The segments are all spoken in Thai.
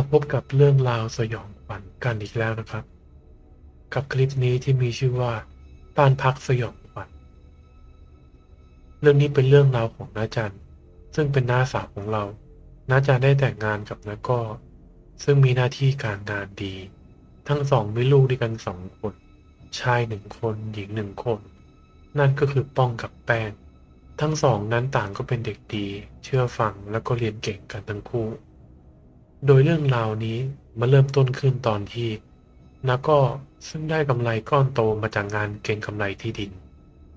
มาพบกับเรื่องราวสยองขวัญกันอีกแล้วนะครับ กับคลิปนี้ที่มีชื่อว่าบ้านพักสยองขวัญเรื่องนี้เป็นเรื่องราวของน้าจันซึ่งเป็นน้าสาวของเราน้าจันได้แต่งงานกับน้าก้อซึ่งมีหน้าที่การงานดี ทั้งสองมีลูกด้วยกันสองคน ชายหนึ่งคนหญิงหนึ่งคน นั่นก็คือป้องกับแป้งทั้งสองนั้นต่างก็เป็นเด็กดี เชื่อฟังแล้วก็เรียนเก่งกันทั้งคู่ โดยเรื่องราวนี้มาเริ่มต้นขึ้นตอนที่นาก็ซึ่งได้กำไรก้อนโตมาจากงานเก็งกำไรที่ดิน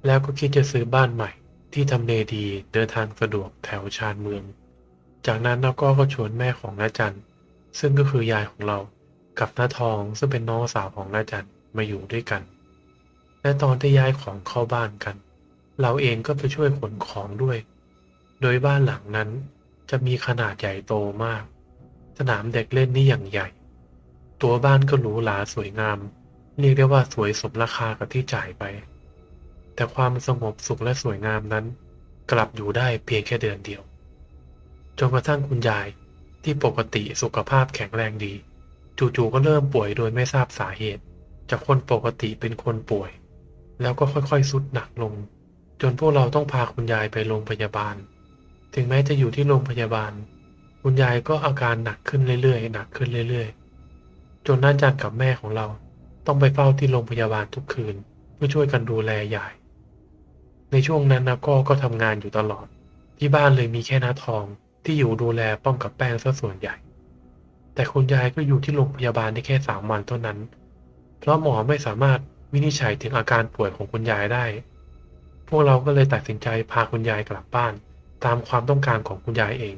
แล้วก็คิดจะซื้อบ้านใหม่ ที่ทำเลดีเดินทางสะดวกแถวชานเมือง จากนั้นนาก็ก็ชวนแม่ของน้าจันซึ่งก็คือยายของเรากับน้าทองซึ่งเป็นน้องสาวของน้าจันมาอยู่ด้วยกัน และตอนที่ย้ายของเข้าบ้านกัน เราเองก็ไปช่วยขนของด้วย โดยบ้านหลังนั้นจะมีขนาดใหญ่โตมาก สนามเด็กเล่นนี่อย่างใหญ่ ตัวบ้านก็หรูหราสวยงาม เรียกได้ว่าสวยสมราคากับที่จ่ายไป แต่ความสงบสุขและสวยงามนั้น กลับอยู่ได้เพียงแค่เดือนเดียว จนกระทั่งคุณยายที่ปกติสุขภาพแข็งแรงดี จู่ๆก็เริ่มป่วยโดยไม่ทราบสาเหตุ จากคนปกติเป็นคนป่วย แล้วก็ค่อยๆ สุดหนักลง จนพวกเราต้องพาคุณยายไปโรงพยาบาล ถึงแม้จะอยู่ที่โรงพยาบาล คุณยายก็อาการหนักขึ้นเรื่อยๆหนักขึ้นเรื่อยๆ จนน้าจันกับแม่ของเราต้องไปเฝ้าที่โรงพยาบาลทุกคืน เพื่อช่วยกันดูแลยาย ในช่วงนั้นนะก็ก็ทำงานอยู่ตลอด ที่บ้านเลยมีแค่น้าทองที่อยู่ดูแลป้องกับแป้งซะส่วนใหญ่ แต่คุณยายก็อยู่ที่โรงพยาบาลได้แค่สามวันเท่านั้น เพราะหมอไม่สามารถวินิจฉัยถึงอาการป่วยของคุณยายได้ พวกเราก็เลยตัดสินใจพาคุณยายกลับบ้าน ตามความต้องการของคุณยายเอง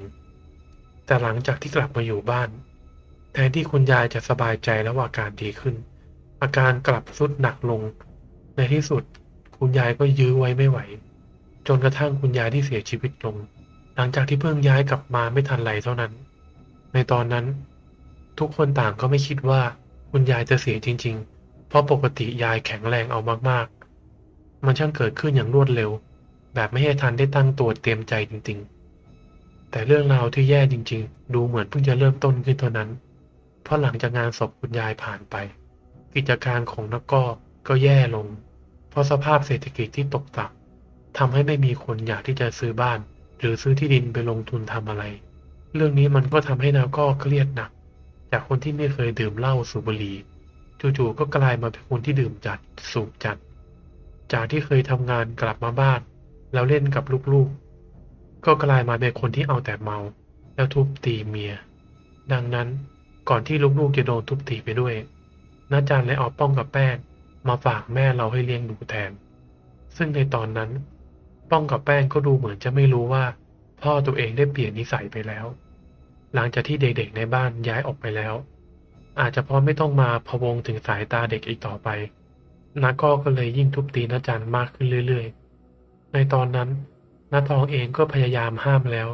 แต่หลังจากที่กลับมาอยู่บ้าน แทนที่คุณยายจะสบายใจแล้วอาการดีขึ้น อาการกลับทรุดหนักลง ในที่สุด คุณยายก็ยื้อไว้ไม่ไหว จนกระทั่งคุณยายที่เสียชีวิตลง หลังจากที่เพิ่งย้ายกลับมาไม่ทันไรเท่านั้น ในตอนนั้น ทุกคนต่างก็ไม่คิดว่าคุณยายจะเสียจริง ๆ เพราะปกติยายแข็งแรงเอามากๆ มันช่างเกิดขึ้นอย่างรวดเร็ว แบบไม่ให้ทันได้ตั้งตัวเตรียมใจจริง ๆ แต่เรื่องราวที่แย่จริง ๆ ดูเหมือนเพิ่งจะเริ่มต้นขึ้นเท่านั้น เพราะหลังจากงานศพคุณยายผ่านไป กิจการของนักก็ก็แย่ลง เพราะสภาพเศรษฐกิจที่ตกต่ำทำให้ไม่มีคนอยากที่จะซื้อบ้าน หรือซื้อที่ดินไปลงทุนทำอะไร เรื่องนี้มันก็ทำให้นาก็เครียดหนัก จากคนที่ไม่เคยดื่มเหล้าสูบบุหรี่จู่ๆก็กลายมาเป็นคนที่ดื่มจัดสูบจัด จากที่เคยทำงานกลับมาบ้าน แล้วเล่นกับลูกๆ ก็กลายมาเป็นคนที่เอาแต่เมา แล้วทุบตีเมีย ดังนั้นก่อนที่ลูกๆจะโดนทุบตีไปด้วยน้าจันเลยเอาป้องกับแป้งมาฝากแม่เราให้เลี้ยงดูแทน ซึ่งในตอนนั้น ป้องกับแป้งก็ดูเหมือนจะไม่รู้ว่า พ่อตัวเองได้เปลี่ยนนิสัยไปแล้ว หลังจากที่เด็กๆในบ้านย้ายออกไปแล้ว อาจจะพราะไม่ต้องมาพะวงถึงสายตาเด็กอีกต่อไปนาก็ก็เลยยิ่งทุบตีน้าจันมากขึ้นเรื่อยๆ ในตอนนั้น น้าทองเองก็พยายามห้ามแล้ว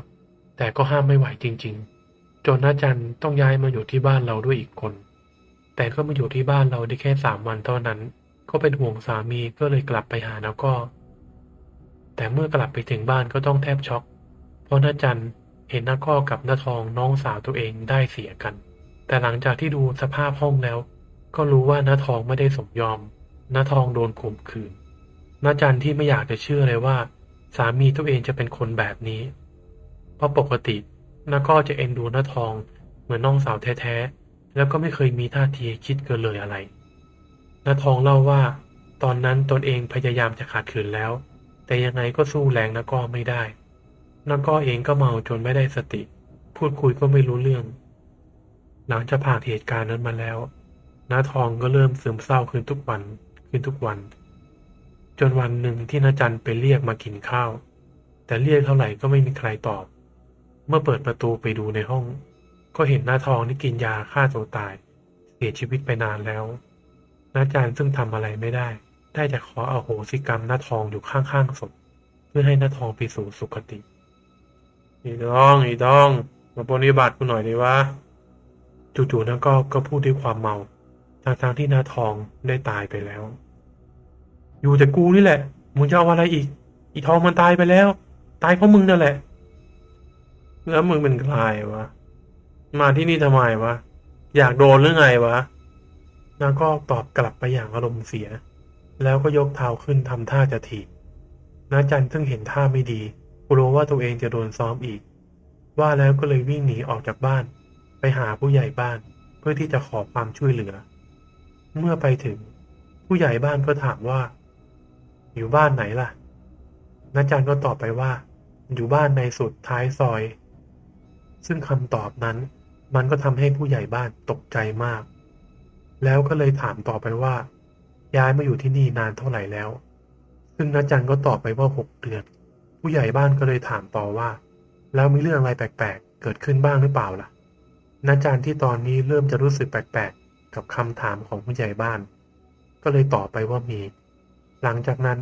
แต่ก็ห้ามไม่ไหวจริง ๆ จนน้าจันต้องย้ายมาอยู่ที่บ้านเราด้วยอีกคน แต่ก็มาอยู่ที่บ้านเราได้แค่สามวันเท่านั้น ก็เป็นห่วงสามีก็เลยกลับไปหาน้าก็ แต่เมื่อกลับไปถึงบ้านก็ต้องแทบช็อก เพราะน้าจันเห็นน้าก้อกับน้าทองน้องสาวตัวเองได้เสียกัน แต่หลังจากที่ดูสภาพห้องแล้ว ก็รู้ว่าน้าทองไม่ได้สมยอมน้าทองโดนข่มขืนน้าจันที่ไม่อยากจะเชื่อเลยว่า สามีตัวเองจะเป็นคนแบบนี้ เพราะปกติน้าก็จะเอ็นดูน้าทองเหมือนน้องสาวแท้ๆ แล้วก็ไม่เคยมีท่าทีคิดเกินเลยอะไรน้าทองเล่าว่า ตอนนั้นตนเองพยายามจะขัดขืนแล้ว แต่ยังไงก็สู้แรงน้าก็ไม่ได้น้าก็เองก็เมาจนไม่ได้สติ พูดคุยก็ไม่รู้เรื่อง หลังจากผ่านเหตุการณ์นั้นมาแล้วน้าทองก็เริ่มซึมเศร้าขึ้นทุกวันขึ้นทุกวัน จนวันหนึ่งที่นาจันไปเรียกมากินข้าว แต่เรียกเท่าไหร่ก็ไม่มีใครตอบ เมื่อเปิดประตูไปดูในห้อง ก็เห็นน้าทองที่กินยาฆ่าตัวตาย เสียชีวิตไปนานแล้วนาจันซึ่งทำอะไรไม่ได้ ได้แต่ขอเอาโหสิกรรมน้าทองอยู่ข้างๆศพเพื่อให้น้าทองไปสู่สุคติอีดอง อีดอง มาปฏิบัติกูหน่อยดีวะจู่ๆน้าก็ก็พูดด้วยความเมาทางทางที่นาทองได้ตายไปแล้ว อยู่แต่กูนี่แหละ มึงจะเอาอะไรอีก อีทองมันตายไปแล้ว ตายเพราะมึงนั่นแหละ แล้วมึงเป็นใครวะ มาที่นี่ทำไมวะ อยากโดนหรือไงวะนาก็ตอบกลับไปอย่างอารมณ์เสีย แล้วก็ยกเท้าขึ้นทำท่าจะถีบนาจันซึ่งเห็นท่าไม่ดีกลัวว่าตัวเองจะโดนซ้อมอีก ว่าแล้วก็เลยวิ่งหนีออกจากบ้าน ไปหาผู้ใหญ่บ้านเพื่อที่จะขอความช่วยเหลือ เมื่อไปถึงผู้ใหญ่บ้านก็ถามว่า อยู่บ้านไหนล่ะนาจันก็ตอบไปว่า อยู่บ้านในสุดท้ายซอย ซึ่งคำตอบนั้น มันก็ทำให้ผู้ใหญ่บ้านตกใจมาก แล้วก็เลยถามต่อไปว่า ย้ายมาอยู่ที่นี่นานเท่าไหร่แล้ว ซึ่งนาจันก็ตอบไปว่าหกเดือน ผู้ใหญ่บ้านก็เลยถามต่อว่า แล้วมีเรื่องอะไรแปลกๆ เกิดขึ้นบ้างหรือเปล่าล่ะนาจันที่ตอนนี้เริ่มจะรู้สึกแปลกๆ กับคำถามของผู้ใหญ่บ้าน ก็เลยตอบไปว่ามี หลังจากนั้น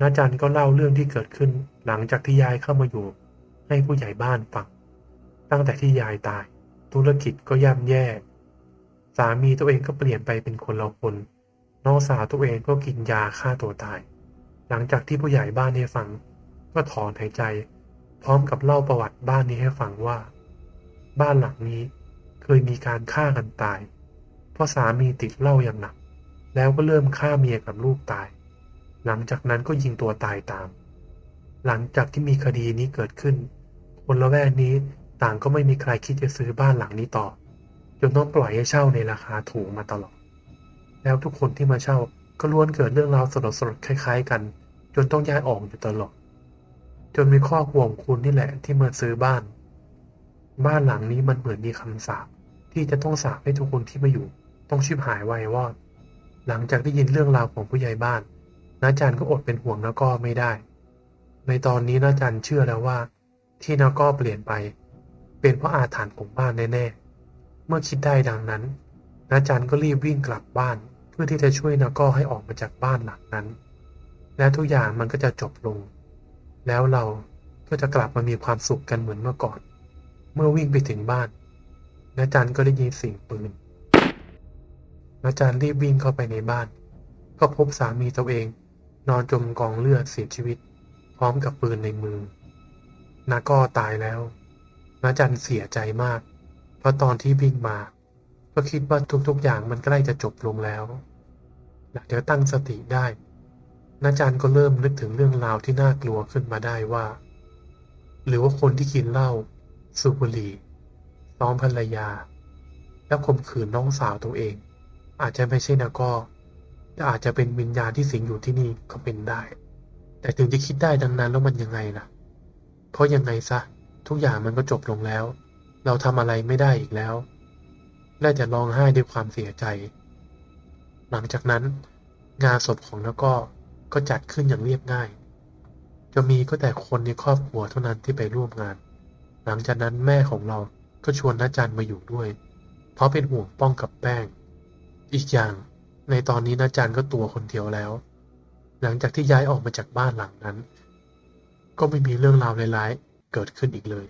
นาจันก็เล่าเรื่องที่เกิดขึ้น หลังจากที่ยายเข้ามาอยู่ ให้ผู้ใหญ่บ้านฟัง ตั้งแต่ที่ยายตาย ธุรกิจก็ย่ำแย่ สามีตัวเองก็เปลี่ยนไปเป็นคนละคน น้องสาวตัวเองก็กินยาฆ่าตัวตาย หลังจากที่ผู้ใหญ่บ้านให้ฟัง ก็ถอนหายใจ พร้อมกับเล่าประวัติบ้านนี้ให้ฟังว่า บ้านหลังนี้เคยมีการฆ่ากันตาย เพราะสามีติดเหล้าอย่างหนัก แล้วก็เริ่มฆ่าเมียกับลูกตาย หลังจากนั้นก็ยิงตัวตายตาม หลังจากที่มีคดีนี้เกิดขึ้น คนละแวกนี้ต่างก็ไม่มีใครคิดจะซื้อบ้านหลังนี้ต่อ จนต้องปล่อยให้เช่าในราคาถูกมาตลอด แล้วทุกคนที่มาเช่าก็ล้วนเกิดเรื่องราวสลดๆคล้าย ๆ กัน จนต้องย้ายออกอยู่ตลอด จนมีข้อห่วงคุณนี่แหละที่มาซื้อบ้าน บ้านหลังนี้มันเหมือนมีคำสาปที่จะต้องสาปให้ทุกคนที่มาอยู่ ต้องชิบหายวายวอด หลังจากได้ยินเรื่องราวของผู้ใหญ่บ้าน น้าจันก็อดเป็นห่วงน้าก้อไม่ได้ ในตอนนี้น้าจันเชื่อแล้วว่า ที่นาก้อเปลี่ยนไป เป็นเพราะอาถรรพ์ของบ้านแน่ๆ เมื่อคิดได้ดังนั้นน้าจันก็รีบวิ่งกลับบ้าน เพื่อที่จะช่วยนาก้อให้ออกมาจากบ้านหลังนั้น และทุกอย่างมันก็จะจบลง แล้วเราก็จะกลับมามีความสุขกันเหมือนเมื่อก่อน เมื่อวิ่งไปถึงบ้านน้าจันก็ได้ยินเสียงปืนน้าจันรีบวิ่งเข้าไปในบ้าน ก็พบสามีตัวเอง นอนจมกองเลือดเสียชีวิต พร้อมกับปืนในมือ นาก็ตายแล้วนาจันเสียใจมาก เพราะตอนที่วิ่งมา ก็คิดว่าทุกๆอย่างมันใกล้จะจบลงแล้วหลังจากตั้งสติได้นาจันก็เริ่มนึกถึงเรื่องราวที่น่ากลัวขึ้นมาได้ว่า หรือว่าคนที่กินเหล้าสูบบุหรี่ซ้อมภรรยา แล้วข่มขืนน้องสาวตัวเอง อาจจะไม่ใช่นาก็ อาจจะเป็นวิญญาณที่สิงอยู่ที่นี่ก็เป็นได้ แต่ถึงจะคิดได้ดังนั้นแล้วมันยังไงล่ะ เพราะยังไงซะ ทุกอย่างมันก็จบลงแล้ว เราทำอะไรไม่ได้อีกแล้วได้แต่ร้องไห้ด้วยความเสียใจ หลังจากนั้น งานศพของน้าก็ก็จัดขึ้นอย่างเรียบง่าย จะมีก็แต่คนในครอบครัวเท่านั้นที่ไปร่วมงาน หลังจากนั้นแม่ของเราก็ชวนน้าจันมาอยู่ด้วย เพราะเป็นห่วงป้องกับแป้ง อีกอย่าง ในตอนนี้น้าจันก็ตัวคนเดียวแล้ว หลังจากที่ย้ายออกมาจากบ้านหลังนั้น ก็ไม่มีเรื่องราวร้ายๆเกิดขึ้นอีกเลย